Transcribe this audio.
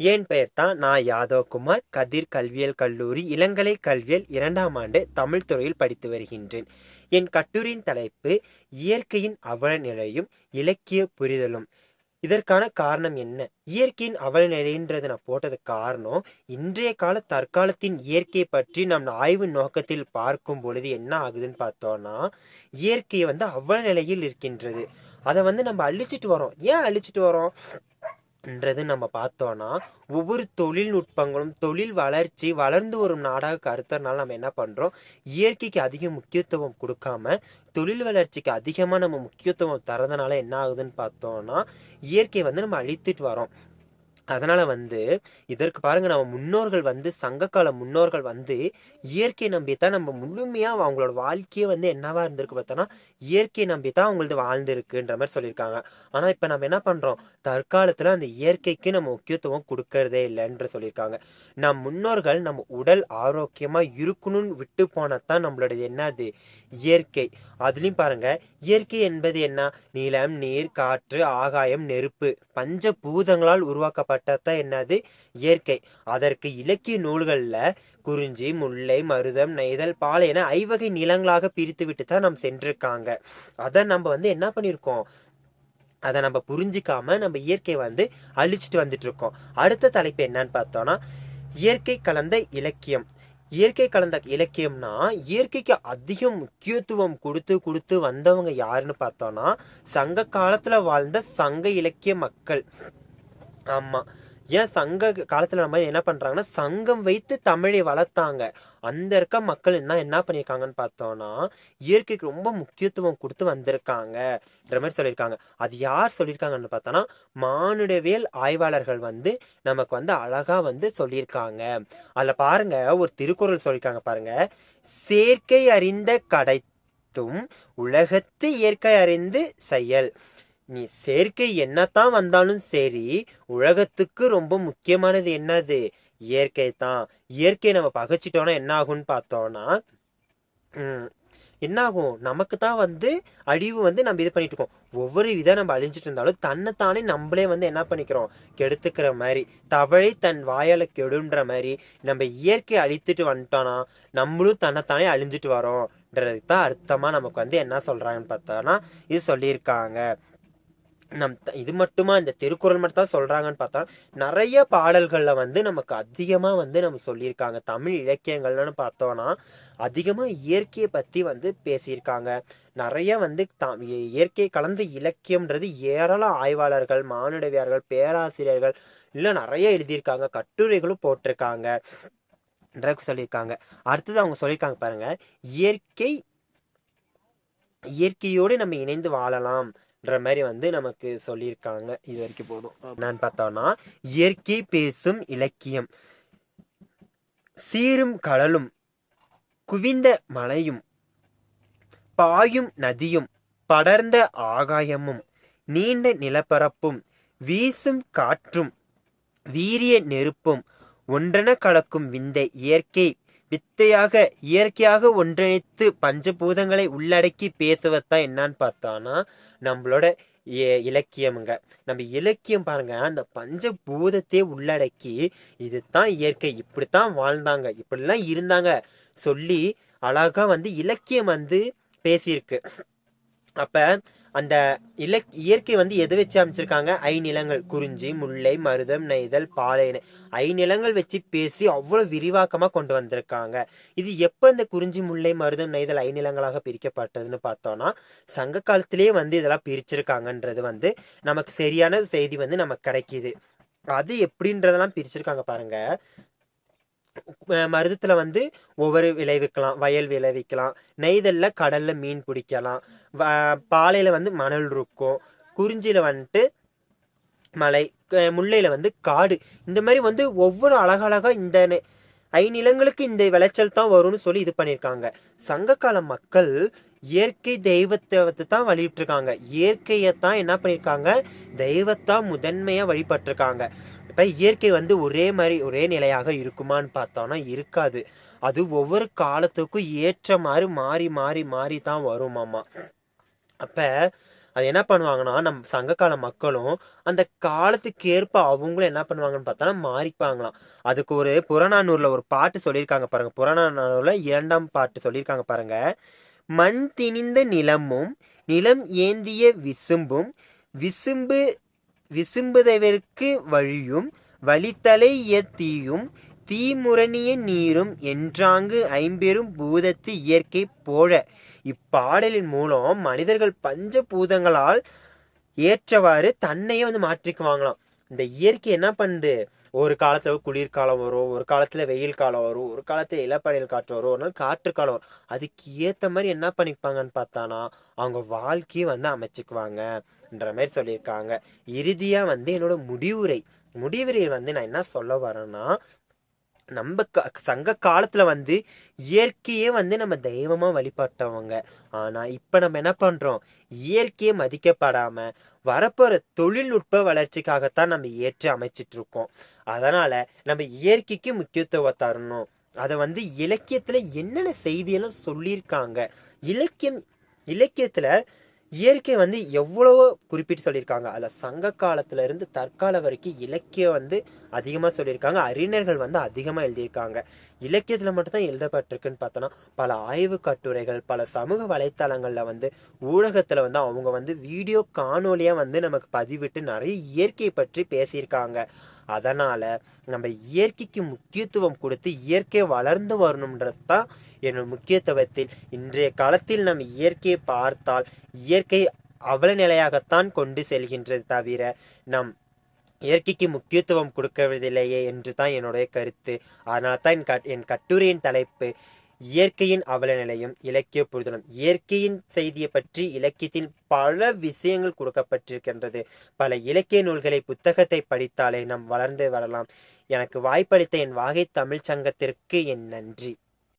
என் பெயர் தான் நான் யாதவ்குமார். கதிர் கல்வியல் கல்லூரி இளங்கலை கல்வியல் இரண்டாம் ஆண்டு தமிழ் துறையில் படித்து வருகின்றேன். என் கட்டுரையின் தலைப்பு இயற்கையின் அவலநிலையும் இலக்கிய புரிதலும். இதற்கான காரணம் என்ன? இயற்கையின் அவலநிலைன்றது நான் போட்டதுக்கு காரணம் இன்றைய கால தற்காலத்தின் இயற்கையை பற்றி நம் ஆய்வு நோக்கத்தில் பார்க்கும் பொழுது என்ன ஆகுதுன்னு பார்த்தோம்னா இயற்கை வந்து அவலநிலையில் இருக்கின்றது. அதை வந்து நம்ம அழிச்சிட்டு வரோம் ஏன் அழிச்சிட்டு வரோம் என்றது நம்ம பார்த்தோன்னா ஒவ்வொரு தொழில்நுட்பங்களும் தொழில் வளர்ச்சி வளர்ந்து வரும் நாடாக கருத்துறதுனால நம்ம என்ன பண்ணுறோம் இயற்கைக்கு அதிக முக்கியத்துவம் கொடுக்காம தொழில் வளர்ச்சிக்கு அதிகமாக நம்ம முக்கியத்துவம் தரதுனால என்ன ஆகுதுன்னு பார்த்தோம்னா இயற்கையை வந்து நம்ம அழித்துட்டு வரோம் அதனால் வந்து இதற்கு பாருங்க நம்ம முன்னோர்கள் வந்து சங்ககால முன்னோர்கள் வந்து இயற்கை நம்பி தான் நம்ம முழுமையாக அவங்களோட வாழ்க்கையே வந்து என்னவாக இருந்திருக்கு பார்த்தோன்னா இயற்கை நம்பி தான் அவங்களது வாழ்ந்துருக்குன்ற மாதிரி சொல்லியிருக்காங்க. ஆனால் இப்போ நம்ம என்ன பண்ணுறோம் தற்காலத்தில் அந்த இயற்கைக்கு நம்ம முக்கியத்துவம் கொடுக்கறதே இல்லைன்ற சொல்லியிருக்காங்க. நம் முன்னோர்கள் நம்ம உடல் ஆரோக்கியமாக இருக்கணும்னு விட்டு போனதான் நம்மளுடைய என்னது? இயற்கை. அதுலேயும் பாருங்க இயற்கை என்பது என்ன? நிலம் நீர் காற்று ஆகாயம் நெருப்பு. பஞ்ச பூதங்களால் உருவாக்கப்பட்ட உருவாக்கப்பட்டதான் என்னது? இயற்கை. அதற்கு இலக்கிய நூல்களில் குறிஞ்சி முல்லை மருதம் நெய்தல் பாலை என ஐவகை நிலங்களாக பிரித்து விட்டு தான் நம்ம சென்றிருக்காங்க. அதை நம்ம வந்து என்ன பண்ணியிருக்கோம் அதை நம்ம புரிஞ்சிக்காம நம்ம இயற்கை வந்து அழிச்சிட்டு வந்துட்டு இருக்கோம் அடுத்த தலைப்பு என்னன்னு பார்த்தோம்னா இயற்கை கலந்த இலக்கியம். இயற்கை கலந்த இலக்கியம்னா இயற்கைக்கு அதிகம் முக்கியத்துவம் கொடுத்து கொடுத்து வந்தவங்க யாருன்னு பார்த்தோம்னா சங்க காலத்துல வாழ்ந்த சங்க இலக்கிய மக்கள். ஆமாம் ஏன் சங்க காலத்தில் நம்ம என்ன பண்ணுறாங்கன்னா சங்கம் வைத்து தமிழை வளர்த்தாங்க. அந்த இருக்க மக்கள் என்ன என்ன பண்ணியிருக்காங்கன்னு பார்த்தோம்னா இயற்கைக்கு ரொம்ப முக்கியத்துவம் கொடுத்து வந்திருக்காங்கன்ற மாதிரி சொல்லியிருக்காங்க. அது யார் சொல்லியிருக்காங்கன்னு பார்த்தோன்னா மானுடவியல் ஆய்வாளர்கள் வந்து நமக்கு வந்து அழகாக வந்து சொல்லியிருக்காங்க. அதில் பாருங்க ஒரு திருக்குறள் சொல்லியிருக்காங்க பாருங்கள் செயற்கை அறிந்த கடைத்தும் உலகத்து இயற்கை அறிந்து செயல். நீ செயற்கை என்னத்தான் வந்தாலும் சரி உலகத்துக்கு ரொம்ப முக்கியமானது என்னது? இயற்கை தான். இயற்கையை நம்ம பகைச்சிட்டோன்னா என்ன ஆகும்னு பார்த்தோம்னா என்னாகும்? நமக்கு தான் வந்து அழிவு வந்து நம்ம இது பண்ணிட்டு இருக்கோம். ஒவ்வொரு விதம் நம்ம அழிஞ்சிட்டு இருந்தாலும் தன்னைத்தானே நம்மளே வந்து என்ன பண்ணிக்கிறோம்? கெடுத்துக்கிற மாதிரி தவழை தன் வாயால கெடுன்ற மாதிரி நம்ம இயற்கையை அழித்துட்டு வந்துட்டோன்னா நம்மளும் தன்னைத்தானே அழிஞ்சிட்டு வரோம்ன்றதுக்கு தான் அர்த்தமா நமக்கு வந்து என்ன சொல்றாங்கன்னு பார்த்தோன்னா இது சொல்லியிருக்காங்க. நம் த- இது மட்டுமா? இந்த திருக்குறள் மட்டும் தான் சொல்கிறாங்கன்னு பார்த்தா நிறைய பாடல்களில் வந்து நமக்கு அதிகமாக வந்து நம்ம சொல்லியிருக்காங்க. தமிழ் இலக்கியங்கள்னு பார்த்தோன்னா அதிகமாக இயற்கையை பற்றி வந்து பேசியிருக்காங்க. நிறைய வந்து த இயற்கை கலந்த இலக்கியம்ன்றது ஏராளம் ஆய்வாளர்கள் மானுடவியார்கள் பேராசிரியர்கள் இல்லை நிறைய எழுதியிருக்காங்க. கட்டுரைகளும் போட்டிருக்காங்க. சொல்லியிருக்காங்க. அடுத்தது அவங்க சொல்லியிருக்காங்க பாருங்கள் இயற்கை இயற்கையோடு நம்ம இணைந்து வாழலாம். வாழலாம்ன்ற மாதிரி வந்து நமக்கு சொல்லியிருக்காங்க. இது வரைக்கும் போதும். என்னன்னு பார்த்தோம்னா இயற்கை பேசும் இலக்கியம். சீரும் கடலும் குவிந்த மலையும் பாயும் நதியும் படர்ந்த ஆகாயமும் நீண்ட நிலப்பரப்பும் வீசும் காற்றும் வீரிய நெருப்பும் ஒன்றென கலக்கும் விந்தை இயற்கை வித்தையாக இயற்கையாக ஒன்றிணைத்து பஞ்சபூதங்களை உள்ளடக்கி பேசுவதுதான் என்னன்னு பார்த்தானா நம்மளோட இ- இலக்கியமுங்க. நம்ம இலக்கியம் பாருங்க அந்த பஞ்சபூதத்தையே உள்ளடக்கி இதுதான் இயற்கை இப்படித்தான் வாழ்ந்தாங்க இப்படிலாம் இருந்தாங்க சொல்லி அழகா வந்து இலக்கியம் வந்து பேசியிருக்கு. அப்ப அந்த இலக் இயற்கை வந்து எதை வச்சு அமைச்சிருக்காங்க? ஐநிலங்கள் குறிஞ்சி முல்லை மருதம் நெய்தல் பாலைன்னு ஐநிலங்கள் வச்சு பேசி அவ்வளோ விரிவாக்கமாக கொண்டு வந்திருக்காங்க. இது எப்போ இந்த குறிஞ்சி முல்லை மருதம் நெய்தல் ஐநிலங்களாக பிரிக்கப்பட்டதுன்னு பார்த்தோம்னா சங்க காலத்திலேயே வந்து இதெல்லாம் பிரிச்சிருக்காங்கன்றது வந்து நமக்கு சரியான செய்தி வந்து நமக்கு கிடைக்கிது. அது எப்படின்றதெல்லாம் பிரிச்சிருக்காங்க பாருங்க. மருதத்தில் வந்து ஒவ்வொரு விளைவிக்கலாம் வயல் விளைவிக்கலாம் நெய்தலில் கடலில் மீன் பிடிக்கலாம் வ- பாலையில் வந்து மணல் இருக்கும் குறிஞ்சியில் வந்துட்டு மலை க- வந்து காடு இந்த மாதிரி வந்து ஒவ்வொரு அழகழகாக இந்த ஐநிலங்களுக்கு இந்த விளைச்சல் தான் வரும்னு சொல்லி இது பண்ணியிருக்காங்க சங்ககால மக்கள் இயற்கை தெய்வத்தை தான் வழிபட்டுருக்காங்க இயற்கையை தான் என்ன பண்ணியிருக்காங்க தெய்வத்தான் முதன்மையாக வழிபட்டிருக்காங்க. இப்போ இயற்கை வந்து ஒரே மாதிரி ஒரே நிலையாக இருக்குமான்னு பார்த்தோன்னா இருக்காது. அது ஒவ்வொரு காலத்துக்கும் ஏற்ற மாதிரி மாறி மாறி மாறி தான் வருமாம்மா அப்போ அது என்ன பண்ணுவாங்கன்னா நம்ம சங்ககால மக்களும் அந்த காலத்துக்கு ஏற்ப அவங்களும் என்ன பண்ணுவாங்கன்னு பார்த்தோன்னா மாறிப்பாங்களாம். அதுக்கு ஒரு புறநானூரில் ஒரு பாட்டு சொல்லியிருக்காங்க பாருங்கள் புறநானூரில் இரண்டாம் பாட்டு சொல்லியிருக்காங்க பாருங்கள் மண் திணிந்த நிலமும் நிலம் ஏந்திய விசும்பும் விசும்பு விசும்புதவர்க்கு வழியும் வழித்தலை தீயும் தீமுரணிய நீரும் என்றாங்கு ஐம்பெரும் பூதத்து இயற்கை போல இப்பாடலின் மூலம் மனிதர்கள் பஞ்ச பூதங்களால் ஏற்றவாறு தன்னையே வந்து மாற்றிக்குவாங்களாம். இந்த இயற்கை என்ன பண்ணுது? ஒரு காலத்தில் குளிர்காலம் வரும் ஒரு காலத்தில் வெயில் காலம் வரும் ஒரு காலத்தில் இளப்படையில் காற்று வரும் ஒரு நாள் காற்று காலம் வரும். அதுக்கு ஏற்ற மாதிரி என்ன பண்ணிப்பாங்கன்னு பார்த்தானா? அவங்க வாழ்க்கையை வந்து ன்ற மாதிரி சொல்லியிருக்காங்க. இறுதியாக வந்து என்னோட முடிவுரை முடிவுரை வந்து நான் என்ன சொல்ல வரேன்னா நம்ம க சங்க காலத்தில் வந்து இயற்கையே வந்து நம்ம தெய்வமாக வழிபட்டவங்க. ஆனால் இப்போ நம்ம என்ன பண்ணுறோம் இயற்கையை மதிக்கப்படாமல் வரப்போகிற தொழில்நுட்ப வளர்ச்சிக்காகத்தான் நம்ம ஏற்று அமைச்சிட்டு இருக்கோம் நம்ம இயற்கைக்கு முக்கியத்துவம் தரணும். அதை வந்து இலக்கியத்தில் என்னென்ன செய்தியெல்லாம் சொல்லியிருக்காங்க? இலக்கியம் இலக்கியத்தில் இயற்கை வந்து எவ்வளவோ குறிப்பிட்டு சொல்லியிருக்காங்க. அதில் சங்க காலத்துல இருந்து தற்காலம் வரைக்கும் இலக்கியம் வந்து அதிகமாக சொல்லியிருக்காங்க. அறிஞர்கள் வந்து அதிகமாக எழுதியிருக்காங்க. இலக்கியத்தில் மட்டும்தான் எழுதப்பட்டிருக்குன்னு பார்த்தோன்னா பல ஆய்வு கட்டுரைகள் பல சமூக வலைத்தளங்களில் வந்து ஊடகத்தில் வந்து அவங்க வந்து வீடியோ காணொலியாக வந்து நமக்கு பதிவிட்டு நிறைய இயற்கை பற்றி பேசியிருக்காங்க. அதனால் நம்ம இயற்கைக்கு முக்கியத்துவம் கொடுத்து இயற்கை வளர்ந்து வரணுன்றது தான் என்னோட முக்கியத்துவத்தில். இன்றைய காலத்தில் நம்ம இயற்கையை பார்த்தால் இயற்கை அவல நிலையாகத்தான் கொண்டு செல்கின்றது தவிர நம் இயற்கைக்கு முக்கியத்துவம் கொடுக்கவில்லையே என்று தான் என்னுடைய கருத்து. அதனால தான் என் கட் என் கட்டுரையின் தலைப்பு இயற்கையின் அவல நிலையும் இலக்கிய புரிதலும். இயற்கையின் செய்தியை பற்றி இலக்கியத்தின் பல விஷயங்கள் கொடுக்கப்பட்டிருக்கின்றது. பல இலக்கிய நூல்களை புத்தகத்தை படித்தாலே நாம் வளர்ந்து வரலாம். எனக்கு வாய்ப்பளித்த என் வாகை தமிழ்ச் சங்கத்திற்கு என் நன்றி.